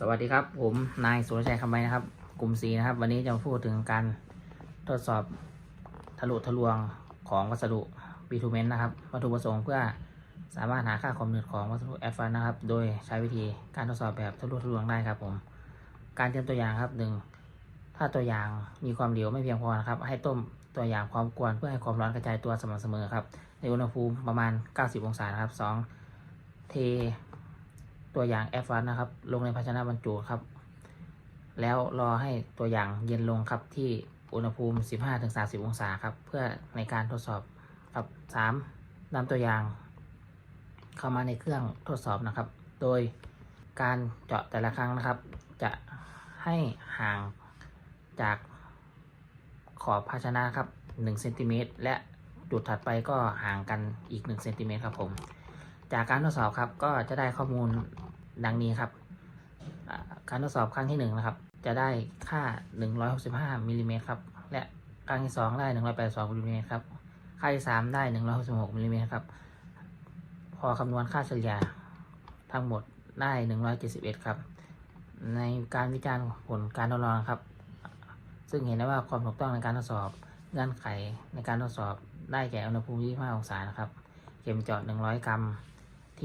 สวัสดีครับผมนายสุรชัยคำไว้นะครับ กลุ่ม C นะครับ วันนี้จะมาพูดถึงการทดสอบทะลุทะลวงของวัสดุบีทูเมนนะครับ วัตถุประสงค์เพื่อสามารถหาค่าความหนืดของวัสดุแอดฟานนะครับ โดยใช้วิธีการทดสอบแบบทะลุทะลวงได้ครับผม การเตรียมตัวอย่างครับหนึ่งถ้าตัวอย่างมีความเหลวไม่เพียงพอนะครับ ให้ต้มตัวอย่างความกวนเพื่อให้ความร้อนกระจายตัวสม่ำเสมอครับ ในอุณหภูมิประมาณ 90 องศานะครับสองเท ตัวอย่างแอฟวันนะครับ ลงในภาชนะบรรจุครับ แล้วรอให้ตัวอย่างเย็นลงครับที่อุณหภูมิ 15-30 องศาครับ เพื่อในการทดสอบครับ3นำตัวอย่าง เข้ามาในเครื่องทดสอบนะครับ โดยการเจาะแต่ละครั้งนะครับ จะให้ห่างจากขอบภาชนะครับ1เซนติเมตรและจุดถัดไปก็ห่างกันอีก1เซนติเมตรครับผม จากการทดสอบครับก็จะได้ข้อมูล ดังนี้ครับ การทดสอบครั้งที่หนึ่งนะครับ จะได้ค่า 165มิลลิเมตรครับ และครั้งที่สองได้ 182มิลลิเมตรครับ ค่าที่สามได้ 166มิลลิเมตรครับ พอคำนวณค่าเฉลี่ยทั้งหมดได้ 171 ครับ ในการวิจารณ์ผลการทดลองครับ ซึ่งเห็นได้ว่าความถูกต้องในการทดสอบเงื่อนไขในการทดสอบได้แก่อุณหภูมิ25องศานะครับ เข็มเจาะ100 กรัม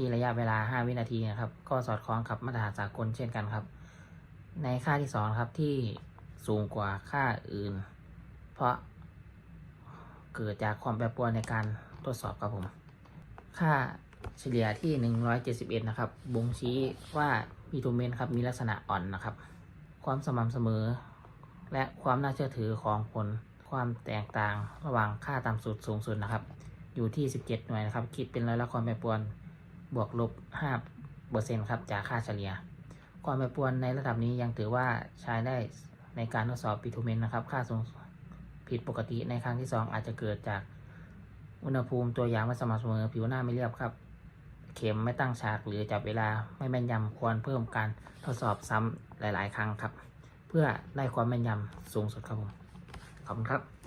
ที่ระยะเวลา 5 วินาทีนะครับ ก็สอดคล้องกับมาตรฐานสากลเช่นกันครับ ในค่าที่2ครับที่สูงกว่าค่าอื่น เพราะเกิดจากความแปรปรวนในการทดสอบครับผม ค่าเฉลี่ยที่ 171 นะครับ บ่งชี้ว่าบีทูเมนครับมีลักษณะอ่อนนะครับ ความสม่ำเสมอ และความน่าเชื่อถือของผลความแตกต่างระหว่างค่าต่ำสุดสูงสุดนะครับ อยู่ที่ 17 หน่วยนะครับ คิดเป็นร้อยละความแปรปรวน บวกลบ5เปอร์เซ็นต์ครับจากค่าเฉลี่ย ความแปรปรวนในระดับนี้ยังถือว่าใช้ได้ในการทดสอบปิทูเมนนะครับ ค่าสูงผิดปกติในครั้งที่ 2 อาจจะเกิดจากอุณหภูมิตัวอย่างไม่สม่ำเสมอผิวหน้าไม่เรียบครับ เข็มไม่ตั้งฉากหรือจับเวลาไม่แม่นยำควรเพิ่มการทดสอบซ้ำหลาย ๆ ครั้งครับ เพื่อได้ความแม่นยำสูงสุดครับผมขอบคุณครับ